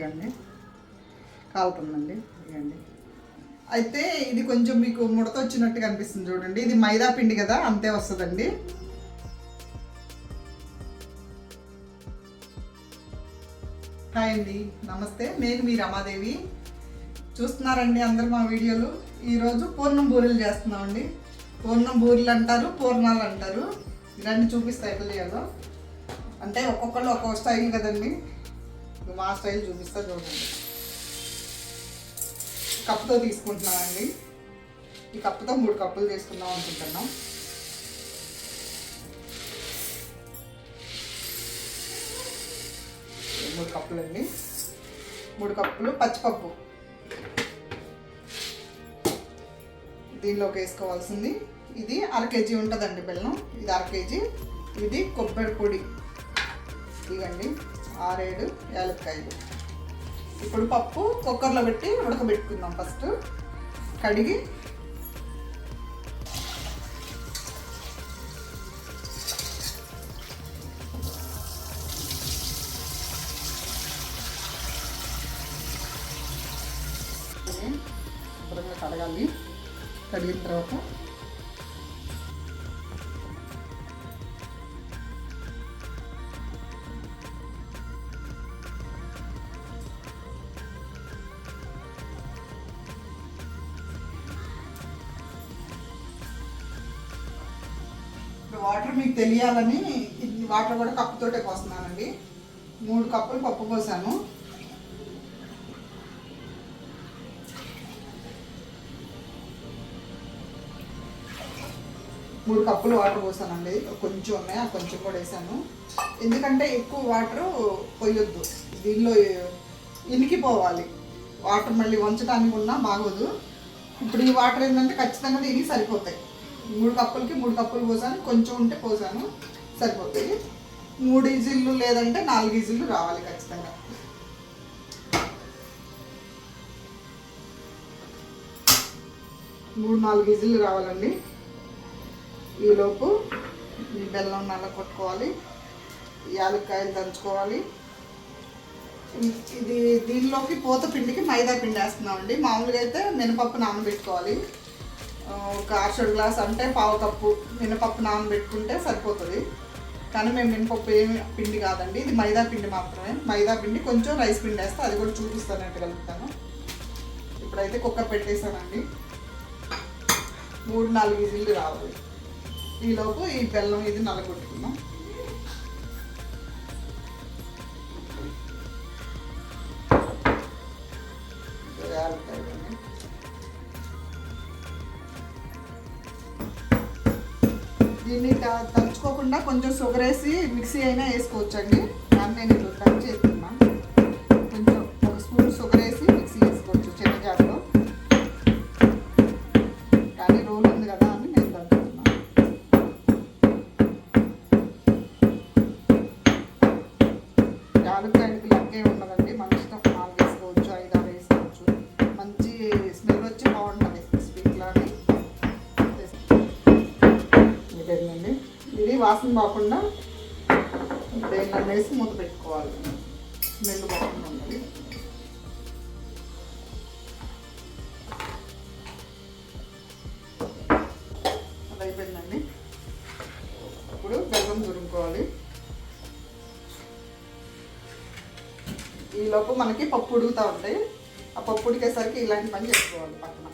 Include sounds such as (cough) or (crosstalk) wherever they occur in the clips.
ఇవ్వండి కాలుతుందండి. ఇవ్వండి అయితే ఇది కొంచెం మీకు ముడత వచ్చినట్టుగా అనిపిస్తుంది చూడండి. ఇది మైదా పిండి కదా అంతే వస్తుందండి. హాయ్ అండి. నమస్తే. నేను మీ రమాదేవి. చూస్తున్నారండి అందరు మా వీడియోలు. ఈరోజు పూర్ణం బూరెలు చేస్తున్నామండి. పూర్ణం బూరెలు అంటారు పూర్ణాలు అంటారు. ఇలాంటి చూపిస్తా ఎట్లా అంటే ఒక్కొక్కళ్ళు ఒక్కొక్క స్టైల్ కదండి. ఇక మా స్టైల్ చూపిస్తా చూడండి. కప్పుతో తీసుకుంటున్నామండి ఈ కప్పుతో మూడు కప్పులు తీసుకుందాం అనుకుంటున్నాం. మూడు కప్పులు అండి మూడు కప్పులు పచ్చిపప్పు. దీనిలోకి వేసుకోవాల్సింది. ఇది అర కేజీ ఉంటుందండి బెల్లం. ఇది అర కేజీ. ఇది కొబ్బరి పొడి. ఇదండి ఆరేడు యాలక్కాయలు. ఇప్పుడు పప్పు కుక్కర్లో పెట్టి ఉడకబెట్టుకుందాం ఫస్ట్. కడిగి శుభ్రంగా కడగాలి. కడిగిన తర్వాత తెలియాలని వాటర్ కూడా కప్పుతోటే పోస్తున్నానండి. మూడు కప్పులు పప్పు పోసాను. మూడు కప్పులు వాటర్ పోసానండి. కొంచెం ఉన్నాయి ఆ కొంచెం కూడా వేసాను. ఎందుకంటే ఎక్కువ వాటర్ పోయొద్దు. దీనిలో ఇనికిపోవాలి. వాటర్ మళ్ళీ వంచడానికి ఉన్నా బాగోదు. ఇప్పుడు ఈ వాటర్ ఏంటంటే ఖచ్చితంగా దీనికి సరిపోతాయి. మూడు కప్పులకి మూడు కప్పులు పోసాను. కొంచెం ఉంటే పోసాను. సరిపోతుంది. మూడు ఈజిల్లు లేదంటే నాలుగు ఈజిల్లు రావాలి ఖచ్చితంగా. మూడు నాలుగు ఈజిల్లు రావాలండి. ఈలోపు ఈ బెల్లం నల్ల కొట్టుకోవాలి. యాలక్కాయలు దంచుకోవాలి. ఇది దీనిలోకి పూత పిండికి మైదా పిండి వేస్తున్నామండి. మామూలుగా అయితే మినపప్పు నానబెట్టుకోవాలి. ఒక అర్షడ్ గ్లాస్ అంటే పావు కప్పు మినపప్పు నానబెట్టుకుంటే సరిపోతుంది. కానీ మేము మినపప్పు ఏమి పిండి కాదండి. ఇది మైదా పిండి మాత్రమే. మైదా పిండి కొంచెం రైస్ పిండి వేస్తే. అది కూడా చూపిస్తాను ఎట్టు కలుపుతాను. ఇప్పుడైతే కుక్కర్ పెట్టేశానండి. మూడు నాలుగు విజిల్లు రావాలి. ఈలోపు ఈ బెల్లం ఇది నలగొట్టుకుందాం. దంచుకోకుండా కొంచెం షుగర్ వేసి మిక్సీ అయినా వేసుకోవచ్చండి. దాన్ని నేను ఇప్పుడు దంచి ఈలోపు మనకి పప్పు ఉడుకుతూ ఉంటాయి. ఆ పప్పు ఉడికేసరికి ఇలాంటి పని చేసుకోవాలి పక్కన.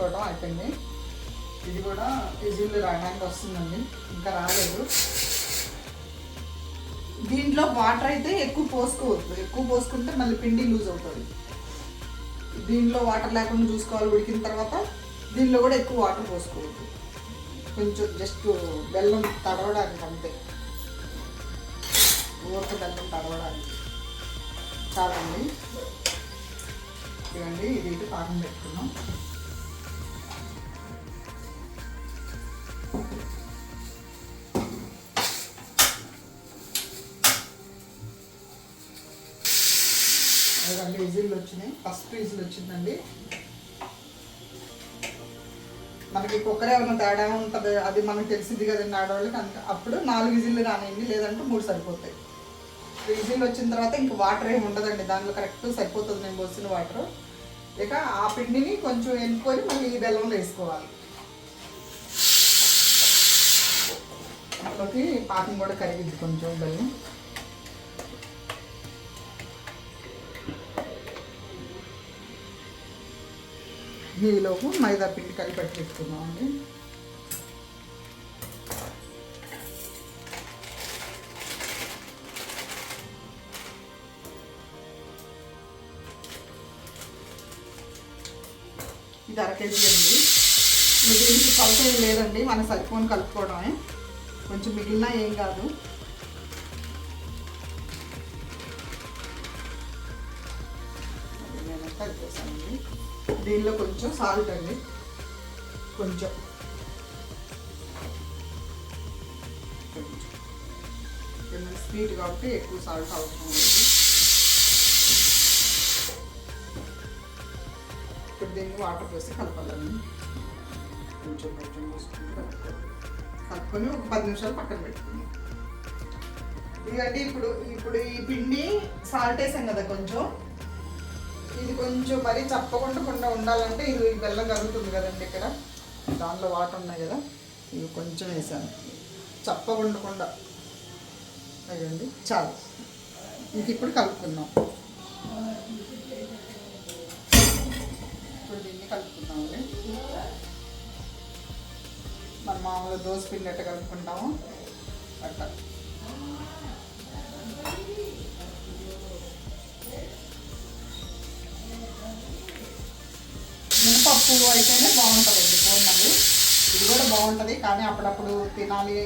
బెల్లం అయిపోయింది. ఇది కూడా విజిల్ రావడానికి వస్తుందండి. ఇంకా రాలేదు. దీంట్లో వాటర్ అయితే ఎక్కువ పోసుకోవద్దు. ఎక్కువ పోసుకుంటే మళ్ళీ పిండి లూజ్ అవుతుంది. దీనిలో వాటర్ లేకుండా చూసుకోవాలి ఉడికిన తర్వాత దీనిలో కూడా ఎక్కువ వాటర్ పోసుకోవద్దు. కొంచెం జస్ట్ బెల్లం తడవడానికి అంతే. ఊరక బెల్లం తడవడానికి. చాలండి. ఇదండి ఇది ఇటు పాకం పెట్టుకున్నాం. రెండు విజిల్లు వచ్చినాయి. ఫస్ట్ విజిల్ వచ్చిందండి. మనకి కుక్కర్ ఏమైనా తేడా ఉంటుంది? అది మనకు తెలిసింది కదండి ఆడవాళ్ళకి. అంత అప్పుడు నాలుగు విజిల్లు రానియండి లేదంటే మూడు సరిపోతాయి. విజిల్ వచ్చిన తర్వాత ఇంక వాటర్ ఏమి ఉండదండి. దాంట్లో కరెక్ట్ సరిపోతుంది. నేను పోసిన వాటర్. ఇక ఆ పిండిని కొంచెం ఎన్నుకొని మళ్ళీ ఈ బెల్లంలో వేసుకోవాలి. దాంట్లోకి పాకం కూడా కరిగిద్ది కొంచెం బెల్లం. ఈలోపు మైదా పిండి కలిపెట్టి పెట్టుకున్నామండి ఇది అర కేజీ అండి. మీరు దీనికి లేదండి మన సరిపోని కలుపుకోవడమే. కొంచెం మిగిలినా ఏం కాదు. అది దీనిలో కొంచెం సాల్ట్ అండి. కొంచెం. కొంచెం. స్వీట్ కాబట్టి ఎక్కువ సాల్ట్ అవసరం లేదు. ఇప్పుడు దీన్ని వాటర్ పోసి కలపాలండి. కొంచెం కొంచెం పోసుకుంటూ కలుపుకోవాలి. కలుపుకొని ఒక పది నిమిషాలు పక్కన పెట్టుకుని ఇదండి ఇప్పుడు ఇప్పుడు ఈ పిండి సాల్ట్ వేసాం కదా కొంచెం. ఇది కొంచెం మరీ చప్పకుండా ఉండాలంటే ఇది బెల్లం కలుగుతుంది కదండి ఇక్కడ. దాంట్లో వాటర్ ఉన్నాయి కదా ఇవి కొంచెం వేసాను. చప్పకుండా అయ్యండి చాలు. ఇంక ఇప్పుడు కలుపుకుందాం. ఇప్పుడు దీన్ని కలుపుకుందామండి మన మామూలుగా దోశ పిండి ఎట్ట కలుపుకుంటాము? అట్లా మినపప్పు అయితేనే బాగుంటుందండి పూర్ణలు ఇది కూడా బాగుంటుంది కానీ అప్పుడప్పుడు తినాలి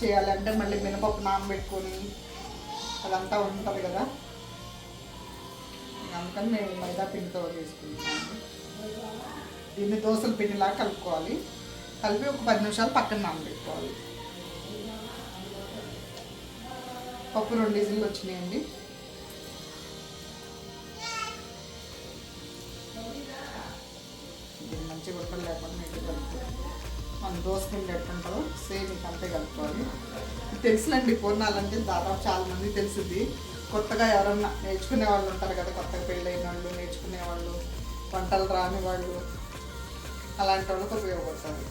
చేయాలి అంటే మళ్ళీ మినపప్పు నానబెట్టుకొని అదంతా ఉంటుంది కదా. అందుకని మేము మైదా పిండితో చేసుకుంటున్నాము దీన్ని దోశల పిండిలా కలుపుకోవాలి. కలిపి ఒక పది నిమిషాలు పక్కన నానబెట్టుకోవాలి. పప్పు రెండు విజిల్లు వచ్చినాయండి. మంచి గుడ్డలు లేకుండా నీటి కలుపుకోవాలి. మనం దోశ పిండి ఎట్టుంటుందో సేమ్ ఇంక అంతే కలుపుకోవాలి. ఇది తెలుసులండి పూర్ణాలంటే దాదాపు చాలా మంది తెలుసుది. కొత్తగా ఎవరన్నా నేర్చుకునే వాళ్ళు ఉంటారు కదా కొత్తగా పెళ్ళైన వాళ్ళు నేర్చుకునే వాళ్ళు వంటలు రాని వాళ్ళు అలాంటి వాళ్ళకి ఉపయోగపడుతుంది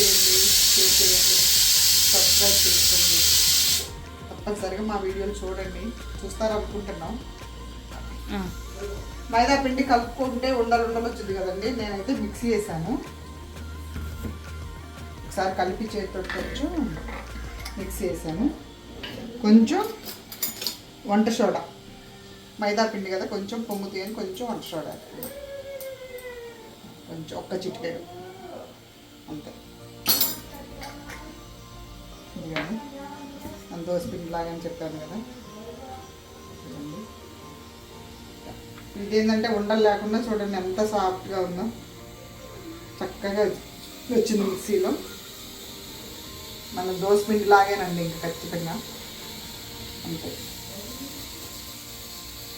చేయండి షేర్ చేయండి సబ్స్క్రైబ్ చేసుకోండి తప్పనిసరిగా మా వీడియోలు చూడండి. చూస్తారనుకుంటున్నాం మైదా పిండి కలుపుకుంటే ఉండలు ఉండలు వచ్చింది కదండి. నేనైతే మిక్సీ చేశాను. ఒకసారి కలిపి చేతితో కొంచెం మిక్సీ చేశాను. కొంచెం వంట సోడా. మైదా పిండి కదా కొంచెం పొంగు తీయని కొంచెం వంట సోడా. కొంచెం ఒక్క చిటికెడు. అంతే. బిర్యానీ. మన దోశ పిండి లాగా అని చెప్పాను కదా. ఇదిగోండి. ఇది ఏంటంటే ఉండలు లేకుండా చూడండి ఎంత సాఫ్ట్గా ఉందో. చక్కగా వచ్చింది మిక్సీలో. మన దోశ పిండి లాగేనండి ఇంకా ఖచ్చితంగా. అంతే.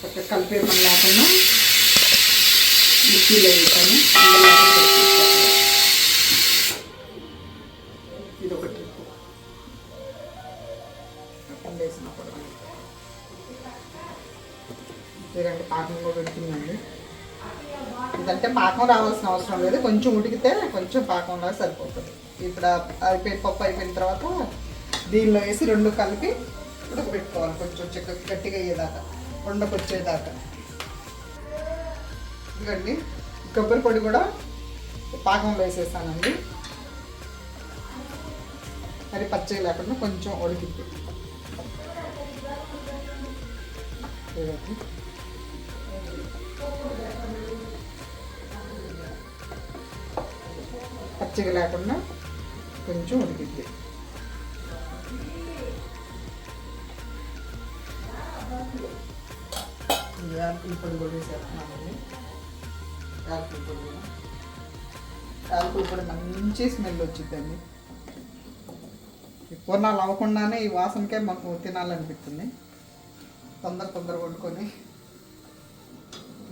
చక్కగా కలిపేమని లేకుండా మిక్సీలో వేసాను పాకం రావాల్సిన అవసరం లేదు. కొంచెం ఉడికితే కొంచెం పాకంలా సరిపోతుంది. ఇప్పుడు అయిపోయి పప్పు అయిపోయిన తర్వాత దీనిలో వేసి రెండు కలిపి ఉడకబెట్టుకోవాలి కొంచెం చెక్క గట్టిగా అయ్యేదాకా ఉండకొచ్చేదాకా ఇదిగండి కొబ్బరి పొడి కూడా పాకంలో వేసేసానండి. మరి పచ్చగా లేకుండా కొంచెం ఉడికిద్ది. పచ్చిగా లేకుండా కొంచెం ఉడికిద్ది. యాలకుల పొడి కూడా వేసేస్తున్నామండి యాలకుల పొడి కూడా. యాలకుల పొడి మంచి స్మెల్ వచ్చిందండి ఈ పూర్ణాలు అవ్వకుండానే ఈ వాసనకే మాకు తినాలనిపిస్తుంది. తొందర తొందర వండుకొని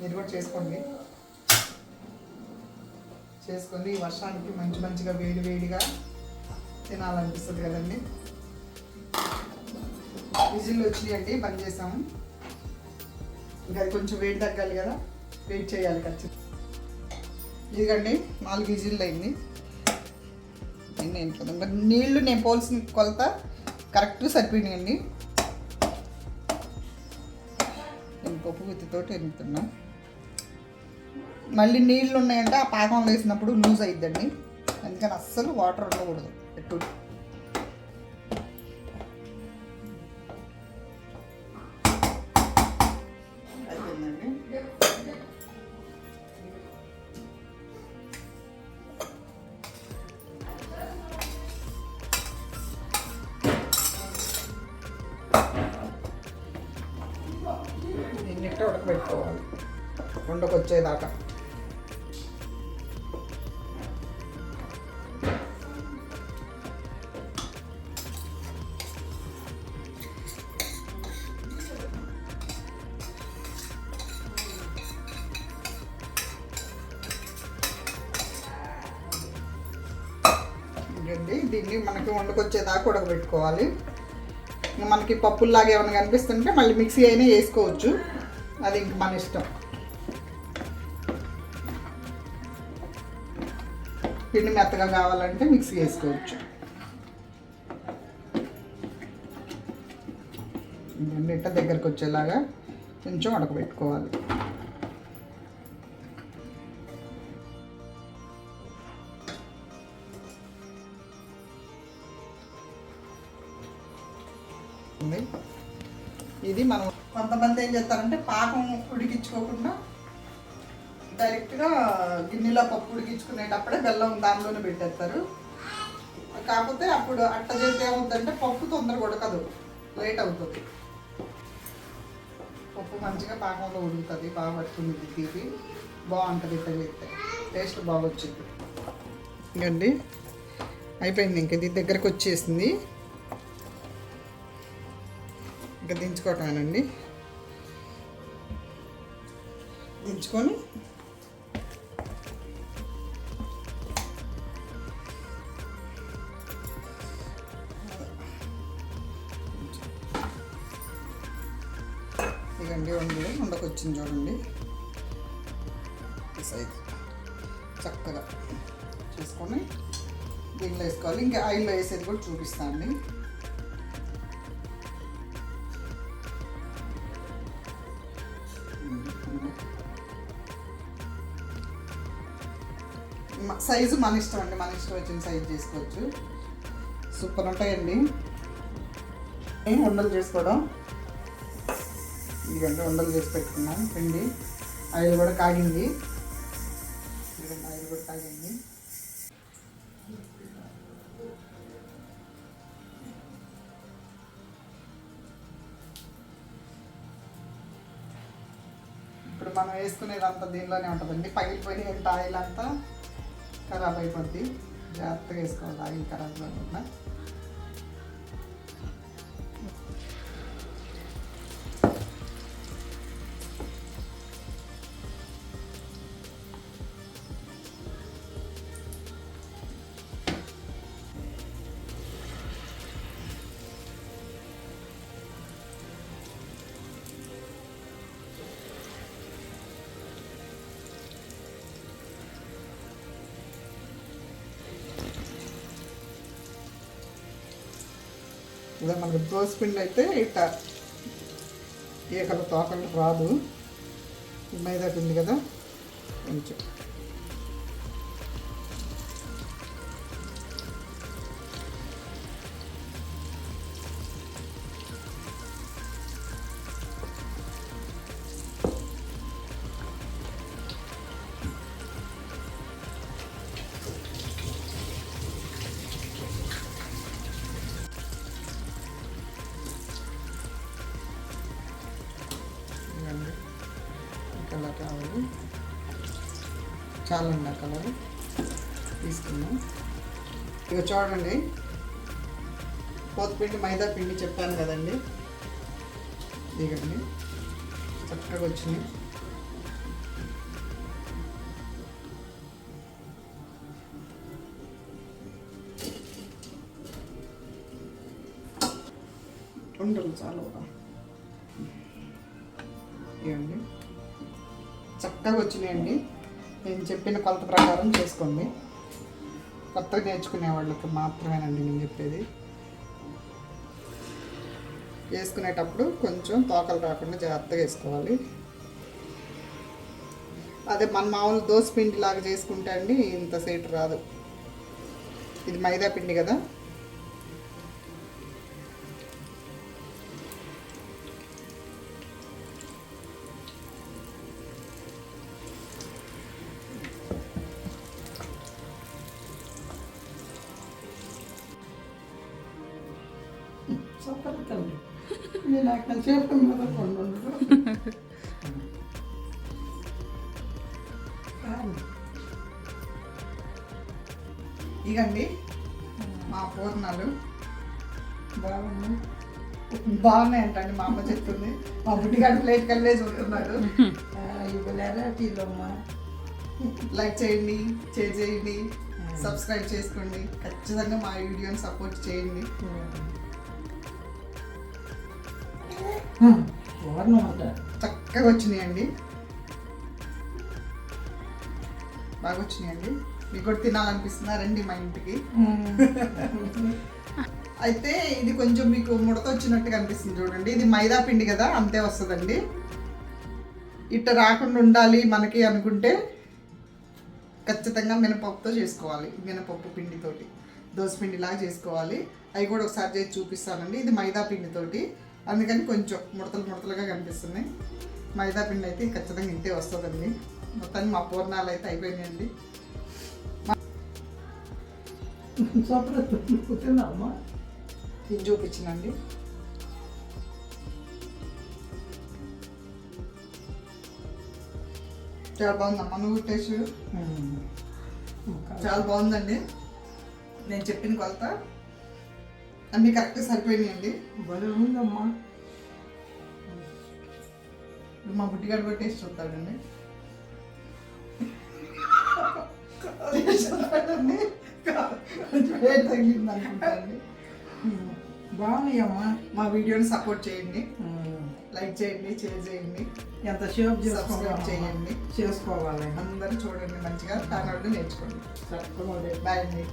మీరు కూడా చేసుకోండి. చేసుకొని వర్షానికి మంచి మంచిగా వేడి వేడిగా తినాలనిపిస్తుంది కదండి. విజిల్ వచ్చినాయండి బంద్ చేసాము. ఇంకా కొంచెం వేడి తగ్గాలి కదా వెయిట్ చేయాలి ఖచ్చితంగా. ఇదిగండి నాలుగు విజిల్లు అయింది. నేను నీళ్ళు మరి నీళ్ళు నేను పోల్సిన కొలత కరెక్ట్గా సరిపోయినాయండి. నేను పప్పు గుత్తితోటి ఎన్నుతున్నాను మళ్ళీ నీళ్ళు ఉన్నాయంటే ఆ పాకం వేసినప్పుడు లూజ్ అయిద్దండి. అందుకని అస్సలు వాటర్ ఉండకూడదు. ఎప్పుడు ఇదండి మనకి వండుకొచ్చేదాకా ఉడకబెట్టుకోవాలి. మనకి పప్పుల్లాగా ఏమైనా కనిపిస్తుంటే మళ్ళీ మిక్సీ అయినా వేసుకోవచ్చు. అది ఇంక మన ఇష్టం. పిండి మెత్తగా కావాలంటే మిక్సీ వేసుకోవచ్చు. మిట్ట దగ్గరకు వచ్చేలాగా కొంచెం ఉడకబెట్టుకోవాలి. ఇది మనం కొంతమంది ఏం చేస్తారంటే పాకం ఉడికించుకోకుండా డైరెక్ట్గా గిన్నెలో పప్పు ఉడికించుకునేటప్పుడే బెల్లం దానిలోనే పెట్టేస్తారు. కాకపోతే అప్పుడు అట్ట చేస్తే ఏమవుతుందంటే పప్పు తొందరగా ఉడకదు లేట్ అవుతుంది. పప్పు మంచిగా పాకంలో ఉడుకుతుంది బాగా పడుతుంది తీపి బాగుంటుంది ఇట్ట చేస్తే. టేస్ట్ బాగా వచ్చింది ఇంకండి అయిపోయింది ఇంక ఇది దగ్గరకు వచ్చేసింది ఇంకా దించుకోవటమేనండి. దించుకొని ఇదండి వండి వచ్చింది చూడండి. Size size. చక్కగా చేసుకొని దీనిలో వేసుకోవాలి. ఇంకా ఆయిల్లో వేసేది కూడా చూపిస్తాను అండి సైజు మన ఇష్టం అండి మన ఇష్టం వచ్చిన సైజు చేసుకోవచ్చు. సూపర్ ఉంటాయండి. ఏం ఉండలు చేసుకోవడం? ఇదిగంటే ఉండలు చేసి పెట్టుకున్నాం పిండి ఆయిల్ కూడా కాగింది. ఇదిగోండి ఆయిల్ కూడా కాగింది. ఇప్పుడు మనం వేసుకునేదంతా దీనిలోనే ఉంటుందండి. పగిలిపోయిన ఎంత ఆయిల్ అంతా ఖరాబ్ అయిపోద్ది. జాగ్రత్తగా వేసుకోవాలి. ఆయిల్ ఖరాబ్ కాకుండా. ఇదే మనకి దోశ అయితే ఇట్ట ఈకలు తోకలు రాదు. మైదా పిండి కదా? కొంచెం. చాలండి ఆ కలర్ తీసుకుందాం. ఇక చూడండి పోతపిండి మైదా పిండి చెప్పాను కదండి. దిగండి చక్కగా వచ్చింది ఉండలు చాలా ఇవ్వండి చక్కగా వచ్చినాయండి. నేను చెప్పిన కొలత ప్రకారం చేసుకోండి. కొత్తగా నేర్చుకునే వాళ్ళకి మాత్రమేనండి నేను చెప్పేది. వేసుకునేటప్పుడు కొంచెం తోకలు రాకుండా జాగ్రత్తగా వేసుకోవాలి. అదే మన మామూలు దోశ పిండి లాగా చేసుకుంటే అండి ఇంత సేటు రాదు. ఇది మైదా పిండి కదా? నేను అక్కడ మీద ఇగండి మా పూర్ణాలు బాగున్నాయి బాగున్నాయి అంటండి మా అమ్మ చెప్తుంది. మా బుడ్డిగాడు ప్లేట్ కల్లే చూస్తున్నాడు. ఇవ్వలేరా టీలమ్మ? లైక్ చేయండి షేర్ చేయండి సబ్స్క్రైబ్ చేసుకోండి. ఖచ్చితంగా మా వీడియోని సపోర్ట్ చేయండి. చక్కగా వచ్చినాయండి. బాగా వచ్చినాయండి. మీకు కూడా తినాలనిపిస్తుందా? రండి మా ఇంటికి. (laughs) అయితే ఇది కొంచెం మీకు ముడత వచ్చినట్టుగా అనిపిస్తుంది చూడండి. ఇది మైదా పిండి కదా అంతే వస్తుందండి. ఇట్ట రాకుండా ఉండాలి మనకి అనుకుంటే ఖచ్చితంగా మినపప్పుతో చేసుకోవాలి. మినపప్పు పిండితోటి దోశ పిండిలాగా చేసుకోవాలి. అవి కూడా ఒకసారి చేసి చూపిస్తానండి. ఇది మైదా పిండితోటి. అందుకని కొంచెం ముడతలు ముడతలుగా కనిపిస్తున్నాయి. మైదా పిండి అయితే ఖచ్చితంగా ఇంతే వస్తుందండి. మొత్తాన్ని మా పూర్ణాలు అయితే అయిపోయినాయండి. చూపించినండి. చాలా బాగుందమ్మా నువ్వు టేస్ట్ చాలా బాగుందండి. నేను చెప్పిన కొలత. అన్నీ కరెక్ట్గా సరిపోయినాయండి. భలే ఉందమ్మా. మా బుడ్డిగాడు కూడా టేస్ట్ చూస్తాడండి అనుకుంటాండి బాగున్నాయమ్మా. మా వీడియోని సపోర్ట్ చేయండి. లైక్ చేయండి షేర్ చేయండి. ఎంత షేప్ సబ్స్క్రైబ్ చేయండి. చేసుకోవాలి అందరూ చూడండి మంచిగా. తానవాళ్ళు నేర్చుకోండి. బాయ్ అండి.